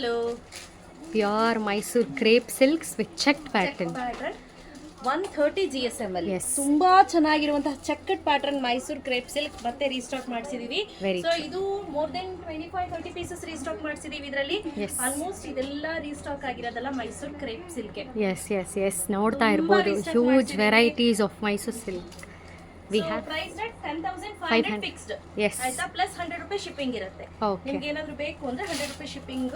Hello pure Mysore crepe silks with check pattern one thirty G S M ಅಲ್ಲಿ. ತುಂಬಾ ಚೆನ್ನಾಗಿರುವಂತಹ checked pattern Mysore crepe silk ಮತ್ತೆ restock ಮಾಡಿಸಿದೀವಿ. So ಇದು more than twenty five thirty pieces restock ಮಾಡಿಸಿದೀವಿ ಇದರಲ್ಲಿ. Almost ಇದೆಲ್ಲ restock ಆಗಿರೋದಲ್ಲ Mysore crepe silk yes yes yes ನೋಡ್ತಾ ಇರ್ಬೋದು. Huge. Varieties of Mysore silk we have price rate ten thousand five Five hundred hun- fixed Yes. ಆಯ್ತಾ? Plus hundred rupees shipping ಇರುತ್ತೆ. ನಿಮ್ಗೆ ಏನಾದ್ರು ಬೇಕು ಅಂದ್ರೆ hundred rupees shipping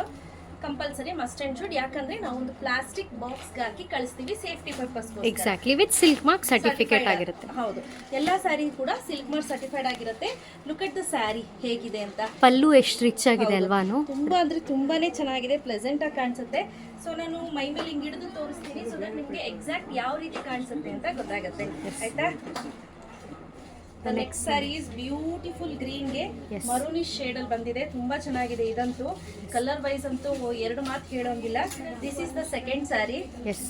compulsory must and should ಯಾಕಂದ್ರೆ ನಾವು ಒಂದು ಪ್ಲಾಸ್ಟಿಕ್ ಬಾಕ್ಸ್ ಹಾಕಿ ಕಳಿಸ್ತೀವಿ safety purpose exactly with silk mark certificate ಆಗಿರುತ್ತೆ. ಹೌದು. ಎಲ್ಲಾ ಸ್ಯಾರಿ ಕೂಡ ಸಿಲ್ಕ್ ಮಾರ್ಕ್ ಸರ್ಟಿಫೈಡ್ ಆಗಿರುತ್ತೆ. ಲುಕ್ ಅಟ್ ದ ಸ್ಯಾರಿ ಹೇಗಿದೆ ಅಂತ. ಪಲ್ಲು ಎಷ್ಟು ರಿಚ್ ಆಗಿದೆ ಅಲ್ವಾನು ತುಂಬಾ ಅಂದ್ರೆ ತುಂಬಾನೇ ಚೆನ್ನಾಗಿದೆ ಪ್ಲೆಸೆಂಟ್ ಆಗಿ ಕಾಣಿಸುತ್ತೆ. ಸೊ ನಾನು ಮೈ ಮೇಲೆ ಹಿಂಗ್ ಹಿಡಿದು ತೋರಿಸ್ತೀನಿ ಸೊ ದಟ್ ನಿಮ್ಗೆ ಎಕ್ಸಾಕ್ಟ್ ಯಾವ ರೀತಿ ಕಾಣಿಸುತ್ತೆ ಅಂತ ಗೊತ್ತಾಗುತ್ತೆ. ಆಯ್ತಾ? ನೆಕ್ಸ್ಟ್ ಸ್ಯಾರಿ ಇಸ್ ಬ್ಯೂಟಿಫುಲ್ ಗ್ರೀನ್ಗೆ ಗೆ ಮರೂನಿಶ್ ಶೇಡ್ ಅಲ್ಲಿ ಬಂದಿದೆ. ತುಂಬಾ ಚೆನ್ನಾಗಿದೆ ಇದಂತೂ. ಕಲರ್ ವೈಸ್ ಅಂತೂ ಎರಡು ಮಾತು ಹೇಳೋಂಗಿಲ್ಲ. This is the second saree yes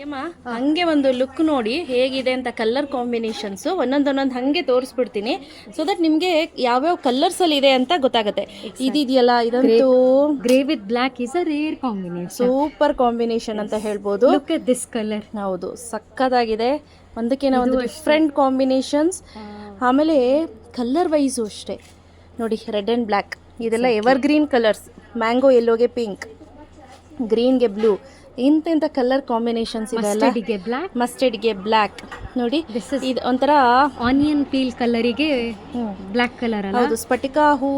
ಯಮ್ಮ ಹಂಗೆ ಒಂದು ಲುಕ್ ನೋಡಿ ಹೇಗಿದೆ ಅಂತ ಕಲರ್ ಕಾಂಬಿನೇಷನ್ಸ್ ಒಂದೊಂದೊಂದೊಂದು ಹಂಗೆ ತೋರಿಸ್ಬಿಡ್ತೀನಿ. ಸೊ ದಟ್ ನಿಮಗೆ ಯಾವ್ಯಾವ ಕಲರ್ಸ್ ಅಲ್ಲಿ ಇದೆ ಅಂತ ಗೊತ್ತಾಗುತ್ತೆ. ಇದಿದೆಯಲ್ಲ ಇದಂತೂ. Grey with black is a rare combination super combination ಅಂತ ಹೇಳ್ಬೋದು. ದಿಸ್ ಕಲರ್ ಹೌದು ಸಕ್ಕತ್ತಾಗಿದೆ. ಒಂದಕ್ಕಿಂತ ಒಂದು ಡಿಫ್ರೆಂಟ್ ಕಾಂಬಿನೇಷನ್ಸ್ ಆಮೇಲೆ ಕಲರ್ ವೈಸು ಅಷ್ಟೇ. ನೋಡಿ ರೆಡ್ ಆ್ಯಂಡ್ ಬ್ಲ್ಯಾಕ್ ಇದೆಲ್ಲ ಎವರ್ ಗ್ರೀನ್ ಕಲರ್ಸ್ ಮ್ಯಾಂಗೋ ಎಲ್ಲೋಗೆ ಪಿಂಕ್ ಗ್ರೀನ್ಗೆ ಬ್ಲೂ ಇಂತೆಂಥ ಕಲರ್ ಕಾಂಬಿನೇಷನ್ಸ್ ಇದೆ ಬ್ಲಾಕ್ ಮಸ್ಟರ್ಡ್ಗೆ ಬ್ಲ್ಯಾಕ್ ನೋಡಿ ಇದು ಒಂಥರ ಆನಿಯನ್ ಪೀಲ್ ಕಲರಿಗೆ ಬ್ಲ್ಯಾಕ್ ಕಲರ್ ಹೌದು ಸ್ಫಟಿಕ ಹೂ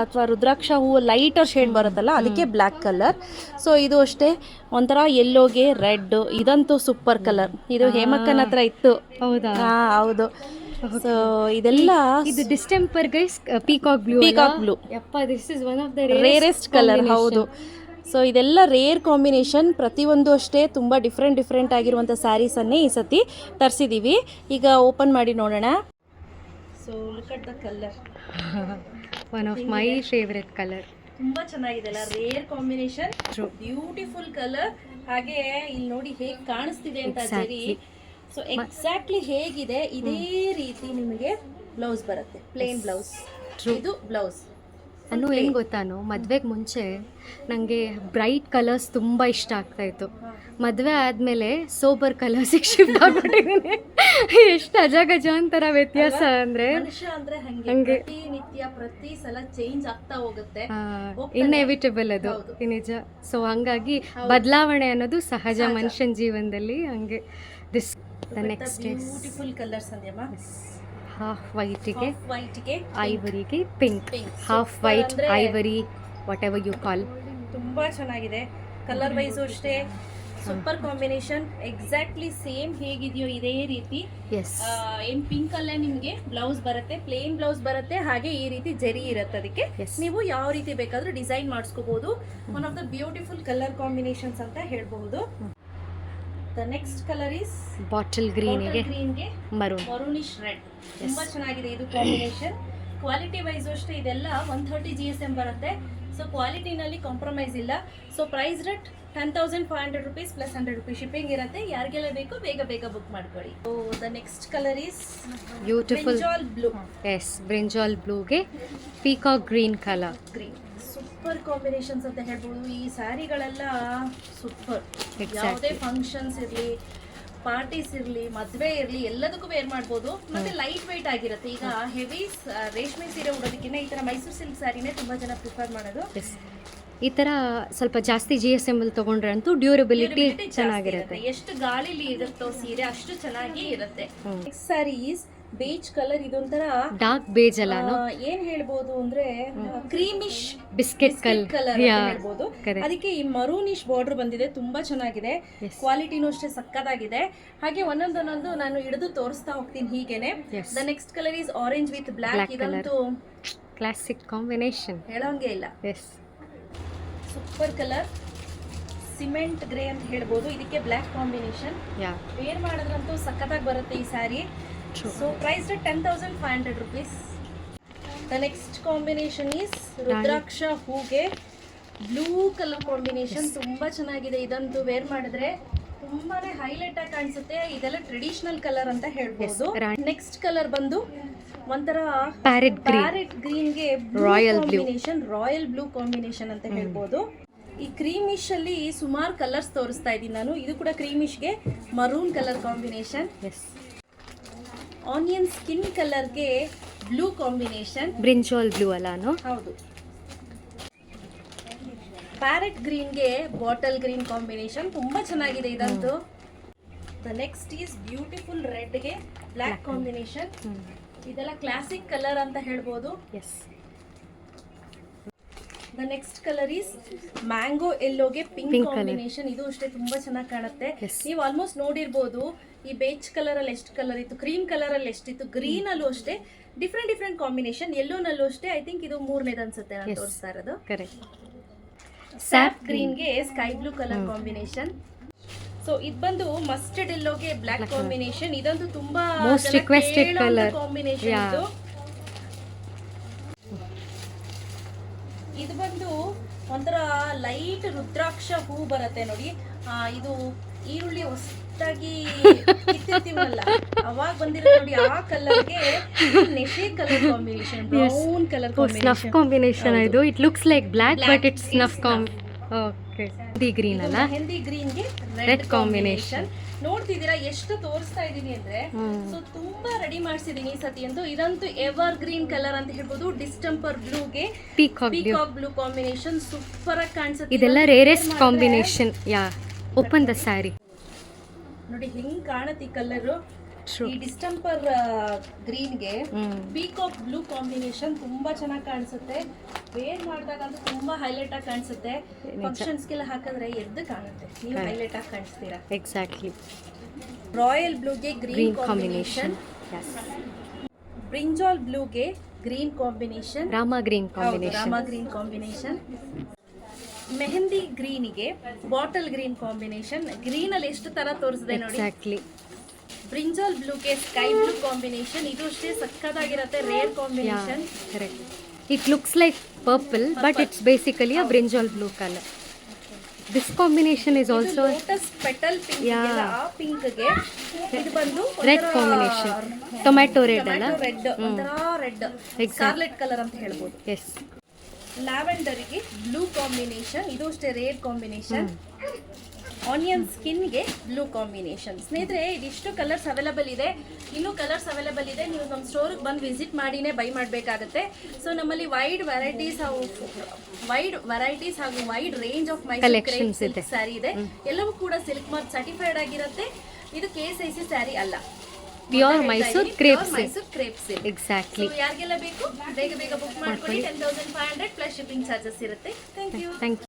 ಅಥವಾ ರುದ್ರಾಕ್ಷ ಹೂ ಲೈಟರ್ ಶೇಡ್ ಬರುತ್ತಲ್ಲ ಅದಕ್ಕೆ ಬ್ಲ್ಯಾಕ್ ಕಲರ್ ಸೊ ಇದು ಅಷ್ಟೇ ಒಂಥರ ಎಲ್ಲೋಗೆ ರೆಡ್ ಇದಂತೂ ಸೂಪರ್ ಕಲರ್ ಇದು ಹೇಮಕ್ಕನ ಹತ್ರ ಇತ್ತು. ಹೌದಾ? ಹೌದು. ಸೊ ಇದೆಲ್ಲ ಇದು distemper guys peacock blue peacock blue ಯಪ್ಪ this is one of the rarest colour ಹೌದು. ಸೊ ಇದೆಲ್ಲ ರೇರ್ ಕಾಂಬಿನೇಷನ್ ಪ್ರತಿಯೊಂದು ಅಷ್ಟೇ ತುಂಬ ಡಿಫ್ರೆಂಟ್ ಡಿಫ್ರೆಂಟ್ ಆಗಿರುವಂಥ ಸ್ಯಾರೀಸನ್ನೇ ಈ ಸತಿ ತರಿಸಿದ್ದೀವಿ ಈಗ ಓಪನ್ ಮಾಡಿ ನೋಡೋಣ. So look at the colour one of my favourite colour ತುಂಬಾ ಚೆನ್ನಾಗಿದೆ ಅಲ್ಲ? Rare combination. ಬ್ಯೂಟಿಫುಲ್ ಕಲರ್ ಹಾಗೆ ಇಲ್ಲಿ ನೋಡಿ ಹೇಗೆ ಕಾಣಿಸ್ತಿದೆ ಅಂತ ಸರಿ. ಸೊ ಎಕ್ಸಾಕ್ಟ್ಲಿ ಹೇಗಿದೆ? ಇದೇ ರೀತಿ ನಿಮಗೆ ಬ್ಲೌಸ್ ಬರುತ್ತೆ. ಪ್ಲೇನ್ ಬ್ಲೌಸ್ ಇದು ಬ್ಲೌಸ್ ನಾನು ಏನು ಗೊತ್ತಾನು ಮದುವೆಗೆ ಮುಂಚೆ ನನಗೆ ಬ್ರೈಟ್ ಕಲರ್ಸ್ ತುಂಬ ಇಷ್ಟ ಆಗ್ತಾ ಇತ್ತು. ಮದುವೆ ಆದಮೇಲೆ ಸೋಬರ್ ಕಲರ್ಸಿಗೆ ಶಿಫ್ಟ್ ಆಗ್ಬಿಟ್ಟಿದ್ದೀನಿ ಎಷ್ಟು ಅಜಗಜಾಂತರ ವ್ಯತ್ಯಾಸ ಅಂದರೆ ಹಂಗೆ. ಪ್ರತಿ ನಿತ್ಯ ಪ್ರತಿ ಸಲ ಚೇಂಜ್ ಆಗ್ತಾ ಹೋಗುತ್ತೆ. ಇನ್ಎವಿಟಬಲ್ ಅದು. ನಿಜ. ಸೊ ಹಂಗಾಗಿ ಬದಲಾವಣೆ ಅನ್ನೋದು ಸಹಜ ಮನುಷ್ಯನ ಜೀವನದಲ್ಲಿ ಹಂಗೆ. This the next beautiful colours ಅಂದ್ಯಮ್ಮ? Half ವೈಟಿಗೆ ವೈಟ್ಗೆ ಐವರಿಗೆ pink Pink. Half Super white ಅಂದ್ರೆ- ivory whatever you call ತುಂಬಾ ಚೆನ್ನಾಗಿದೆ. ಕಲರ್ ವೈಸ್ ಅಷ್ಟೇ. ಸೂಪರ್ ಕಾಂಬಿನೇಷನ್ ಎಕ್ಸಾಕ್ಟ್ಲಿ ಸೇಮ್ ಹೇಗಿದೆಯೋ ಇದೇ ರೀತಿ. ಎಸ್ ಆ, ಏನ್ ಪಿಂಕ್ ಅಲ್ಲೇ ನಿಮ್ಗೆ ಬ್ಲೌಸ್ ಬರುತ್ತೆ ಪ್ಲೇನ್ ಬ್ಲೌಸ್ ಬರುತ್ತೆ ಹಾಗೆ ಈ ರೀತಿ ಜರಿ ಇರುತ್ತೆ ಅದಕ್ಕೆ. Yes. ನೀವು ಯಾವ ರೀತಿ ಬೇಕಾದ್ರೂ design ಮಾಡಿಸ್ಕೋಬಹುದು one of the beautiful colour combinations ಅಂತ ಹೇಳ್ಬಹುದು. The next colour is bottle ಗ್ರೀನಿಗೆ ಗ್ರೀನ್ಗೆ ಮರೂನ್ ಮರೂನಿಶ್ ರೆಡ್ ತುಂಬಾ ಚೆನ್ನಾಗಿದೆ ಇದು ಕಾಂಬಿನೇಷನ್ ಕ್ವಾಲಿಟಿ ವೈಸ್ ಅಷ್ಟೇ ಇದೆಲ್ಲ one thirty G S M ಬರುತ್ತೆ. ಸೊ ಕ್ವಾಲಿಟಿನಲ್ಲಿ ಕಾಂಪ್ರಮೈಸ್ ಇಲ್ಲ. So price rate ten thousand five hundred rupees plus hundred rupees shipping ಇರುತ್ತೆ. ಯಾರಿಗೆಲ್ಲ ಬೇಕು ಬೇಗ ಬೇಗ ಬುಕ್ ಮಾಡ್ಕೊಳ್ಳಿ. So the next colour is beautiful blue yes brinjal ಬ್ಲೂಗೆ peacock green colour green super combinations ಅಂತ ಹೇಳ್ಬೋದು. ಈ ಸ್ಯಾರಿಗಳೆಲ್ಲ ಸೂಪರ್. ಯಾವುದೇ ಫಂಕ್ಷನ್ಸ್ ಇರಲಿ ಪಾರ್ಟೀಸ್ ಇರಲಿ ಮದುವೆ ಇರಲಿ ಎಲ್ಲದಕ್ಕೂ ವೇರ್ ಮಾಡ್ಬೋದು. ಮತ್ತೆ ಲೈಟ್ ವೆಯ್ಟ್ ಆಗಿರುತ್ತೆ. ಈಗ ಹೆವಿ ರೇಷ್ಮೆ ಸೀರೆ ಉಡೋದಕ್ಕಿಂತ ಈ ತರ ಮೈಸೂರು ಸಿಲ್ಕ್ ಸ್ಯಾರಿನೇ ತುಂಬಾ ಜನ ಪ್ರಿಫರ್ ಮಾಡೋದು. ಈ ತರ ಸ್ವಲ್ಪ ಜಾಸ್ತಿ ಜಿ ಎಸ್ ಎಂ ಅಲ್ಲಿ ತೊಗೊಂಡ್ರೆ ಅಂತೂ ಡ್ಯೂರಬಿಲಿಟಿ ಚೆನ್ನಾಗಿರುತ್ತೆ. ಎಷ್ಟು ಗಾಳಿಲಿ ಇರುತ್ತೋ ಸೀರೆ ಅಷ್ಟು ಚೆನ್ನಾಗಿ ಇರುತ್ತೆ. Next saree is beige colour ಇದೊಂಥರ ಡಾರ್ಕ್ ಬೇಜ್ ಅಲ್ಲ ಏನ್ ಹೇಳ್ಬೋದು ಅಂದ್ರೆ ಕ್ರೀಮಿಶ್ ಬಿಸ್ಕೆಟ್ ಕಲ್ ಕಲರ್ ಹೇಳ್ಬೋದು. ಅದಕ್ಕೆ ಈ ಮರೂನಿಶ್ ಬಾರ್ಡರ್ ಬಂದಿದೆ ತುಂಬಾ ಚೆನ್ನಾಗಿದೆ. ಕ್ವಾಲಿಟಿನೂ ಅಷ್ಟೇ ಸಕ್ಕದಾಗಿದೆ ಹಾಗೆ ಒಂದೊಂದೊಂದೊಂದು ನಾನು ಹಿಡಿದು ತೋರಿಸ್ತಾ ಹೋಗ್ತೀನಿ ಹೀಗೇನೆ. The next colour is orange with black ಇದಂತೂ ಕ್ಲಾಸಿಕ್ ಕಾಂಬಿನೇಷನ್ ಹೇಳೋಂಗೆ ಇಲ್ಲ. Yes super colour cement grey ಅಂತ ಹೇಳ್ಬೋದು. ಇದಕ್ಕೆ ಬ್ಲ್ಯಾಕ್ ಕಾಂಬಿನೇಷನ್ ವೇರ್ ಮಾಡಿದ್ರಂತೂ ಸಖತ್ತಾಗಿ ಬರುತ್ತೆ ಈ saree. So price ten thousand five hundred rupees the next combination is ರುದ್ರಾಕ್ಷ ಹೂಗೆ ಬ್ಲೂ ಕಲರ್ ಕಾಂಬಿನೇಷನ್ ತುಂಬಾ ಚೆನ್ನಾಗಿದೆ. ಇದಂತೂ ವೇರ್ ಮಾಡಿದ್ರೆ ತುಂಬಾನೇ ಹೈಲೈಟ್ ಆಗಿ ಕಾಣಿಸುತ್ತೆ. ಇದೆಲ್ಲ ಟ್ರೆಡಿಷನಲ್ ಕಲರ್ ಅಂತ ಹೇಳ್ಬೋದು. ನೆಕ್ಸ್ಟ್ ಕಲರ್ ಬಂದು ಒಂಥರ parrot parrot ಗ್ರೀನ್ಗೆ royal blue. Combination royal blue combination ಅಂತ ಹೇಳ್ಬೋದು. ಈ ಕ್ರೀಮಿಶ್ ಅಲ್ಲಿ ಸುಮಾರು ಕಲರ್ಸ್ ತೋರಿಸ್ತಾ ಇದ್ದೀನಿ ನಾನು. ಇದು ಕೂಡ ಕ್ರೀಮಿಶ್ಗೆ maroon colour combination yes onion skin ಕಲರ್ಗೆ blue combination brinjal blue ಅಲ್ಲಾನು ಹೌದು. ಪ್ಯಾರೆಟ್ ಗ್ರೀನ್ಗೆ ಬಾಟಲ್ ಗ್ರೀನ್ ಕಾಂಬಿನೇಷನ್ ತುಂಬಾ ಚೆನ್ನಾಗಿದೆ ಇದಂತೂ. ದ ನೆಕ್ಸ್ಟ್ ಈಸ್ ಬ್ಯೂಟಿಫುಲ್ ರೆಡ್ಗೆ ಬ್ಲ್ಯಾಕ್ ಕಾಂಬಿನೇಷನ್ ಇದೆಲ್ಲ ಕ್ಲಾಸಿಕ್ ಕಲರ್ ಅಂತ ಹೇಳ್ಬೋದು. Yes the next colour is mango ಎಲ್ಲೋಗೆ pink combination ಇದು ಅಷ್ಟೇ ತುಂಬಾ ಚೆನ್ನಾಗಿ ಕಾಣುತ್ತೆ. ನೀವು ಆಲ್ಮೋಸ್ಟ್ ನೋಡಿರ್ಬೋದು ಈ ಬೇಚ್ ಕಲರ್ ಅಲ್ಲಿ ಎಷ್ಟು ಕಲರ್ ಇತ್ತು ಕ್ರೀಮ್ ಕಲರ್ ಅಲ್ಲಿ ಎಷ್ಟಿತ್ತು ಗ್ರೀನ್ ಅಲ್ಲೂ ಅಷ್ಟೇ ಡಿಫ್ರೆಂಟ್ ಡಿಫ್ರೆಂಟ್ ಕಾಂಬಿನೇಷನ್ ಎಲ್ಲೋನಲ್ಲೂ ಅಷ್ಟೇ ಐ ಥಿಂಕ್ ಇದು ಮೂರನೇದು ಅನ್ಸುತ್ತೆ ನಾನು. ತೋರಿಸ್ತಾ ಇರೋದು. Sap ಗ್ರೀನ್ಗೆ sky blue colour combination so ಇದು ಬಂದು ಮಸ್ಟರ್ಡ್ ಎಲ್ಲೋಗೆ ಬ್ಲಾಕ್ ಕಾಂಬಿನೇಷನ್ ಇದಂತೂ ತುಂಬಾ. ಕಾಂಬಿನೇಷನ್ ಇದು ಬಂದು ಒಂಥರ ಲೈಟ್ ರುದ್ರಾಕ್ಷ ಹೂ ಬರುತ್ತೆ ನೋಡಿ. ಇದು ಈರುಳ್ಳಿ ಹೊಸದಾಗಿ ಕಿತ್ತಿರ್ತೀವಲ್ಲ ಅವಾಗ ಬಂದಿರೋ ನೋಡಿ ಆ ಕಲರ್ಗೆ ನೆಶೆ colour combination brown colour snuff combination ಇದು. It looks like black but it's snuff snuff. Okay green ಅಲ್ಲ? ಮೆಹಂದಿ ಗ್ರೀನ್ಗೆ Red ರೆಡ್ ಕಾಂಬಿನೇಷನ್ ನೋಡ್ತಿದ್ದೀರಾ ಎಷ್ಟು ತೋರಿಸ್ತಾ ಇದೀನಿ ಅಂದ್ರೆ. ಸೊ ತುಂಬಾ ರೆಡಿ ಮಾಡಿಸಿದೀನಿ ಸತಿ ಅಂತೂ ಇದಂತೂ ಎವರ್ ಗ್ರೀನ್ ಕಲರ್ ಅಂತ ಹೇಳ್ಬೋದು ಡಿಸ್ಟಂಪರ್ ಬ್ಲೂಗೆ ಪೀಕಾಕ್ ಬ್ಲೂ ಕಾಂಬಿನೇಷನ್ ಸೂಪರ್ ಆಗಿ ಕಾಣಿಸುತ್ತೆ. ಇದೆಲ್ಲ rarest combination yeah open the saree ನೋಡಿ ಹೆಂಗ್ ಕಾಣುತ್ತೆ ಈ ಕಲರ್. ಈ ಡಿಸ್ಟಂಪರ್ ಗ್ರೀನ್ಗೆ ಪೀಕಾಕ್ ಬ್ಲೂ ಕಾಂಬಿನೇಷನ್ ತುಂಬಾ ಚೆನ್ನಾಗಿ ಕಾಣಿಸುತ್ತೆ. ವೇರ್ ಮಾಡಿದಾಗಂತೂ ತುಂಬಾ ಹೈಲೈಟ್ ಆಗಿ ಕಾಣಿಸುತ್ತೆ. ಫಂಕ್ಷನ್ಸ್ಗೆಲ್ಲ ಹಾಕಿದ್ರೆ ಎದ್ದು ಕಾಣುತ್ತೆ. ನೀವು ಹೈಲೈಟ್ ಆಗಿ ಕಾಣಿಸ್ತೀರಾ? ಎಕ್ಸಾಕ್ಟ್ಲಿ ರಾಯಲ್ ಬ್ಲೂಗೆ green combination brinjal ಬ್ಲೂಗೆ green combination Rama green Rama combination green combination mehndi ಗ್ರೀನಿಗೆ bottle green combination green ಅಲ್ಲಿ ಎಷ್ಟು ತರ ತೋರಿಸಿದೆ ನೋಡಿ. Exactly brinjal case sky blue combination. ಇದು ಅಷ್ಟೇ ಸಕ್ಕದಾಗಿರುತ್ತೆ rare combination. Correct it looks like purple but it's basically a brinjal blue colour this combination is also lotus petal pink. ಆ ಪಿಂಕ್ಗೆ ಇದು ಬಂದು ರೆಡ್ ಕಾಂಬಿನೇಷನ್ ಟೊಮ್ಯಾಟೊ ರೆಡ್ ಅಲ್ಲ? Red ಒಂಥರ red Exact. Scarlet colour ಅಂತ ಹೇಳ್ಬೋದು. ಎಸ್ ಲ್ಯಾವೆಂಡರ್ಗೆ blue combination ಇದು ಅಷ್ಟೇ ರೇರ್ ಕಾಂಬಿನೇಷನ್. ಆನಿಯನ್ ಸ್ಕಿನ್ಗೆ ಬ್ಲೂ ಕಾಂಬಿನೇಷನ್ ಸ್ನೇಹಿತರೆ ಇದಿಷ್ಟು ಕಲರ್ಸ್ ಅವೈಲಬಲ್ ಇದೆ. ಇನ್ನೂ ಕಲರ್ಸ್ ಅವೈಲಬಲ್ ಇದೆ. ನೀವು ನಮ್ಮ ಸ್ಟೋರ್ಗೆ ಬಂದು ವಿಸಿಟ್ ಮಾಡಿನೇ ಬೈ ಮಾಡಬೇಕಾಗುತ್ತೆ. ಸೊ ನಮ್ಮಲ್ಲಿ ವೈಡ್ ವೆರೈಟೀಸ್ ಹಾಗೂ ವೈಡ್ ವೆರೈಟೀಸ್ ಹಾಗೂ wide range of my Collections ಇದೆ. ಸ್ಯಾರಿ ಇದೆ. ಎಲ್ಲವೂ ಕೂಡ ಸಿಲ್ಕ್ ಮಾರ್ಕ್ ಸರ್ಟಿಫೈಡ್ ಆಗಿರುತ್ತೆ. ಇದು K S I C saree ಅಲ್ಲ pure Mysore crepes Mysore crepe silk exactly ಯಾರಿಗೆಲ್ಲ ಬೇಕು ಬೇಗ ಬೇಗ ಬುಕ್ ಮಾಡ್ಕೊಳ್ಳಿ. Ten thousand five hundred plus shipping charges ಇರುತ್ತೆ. Thank you thank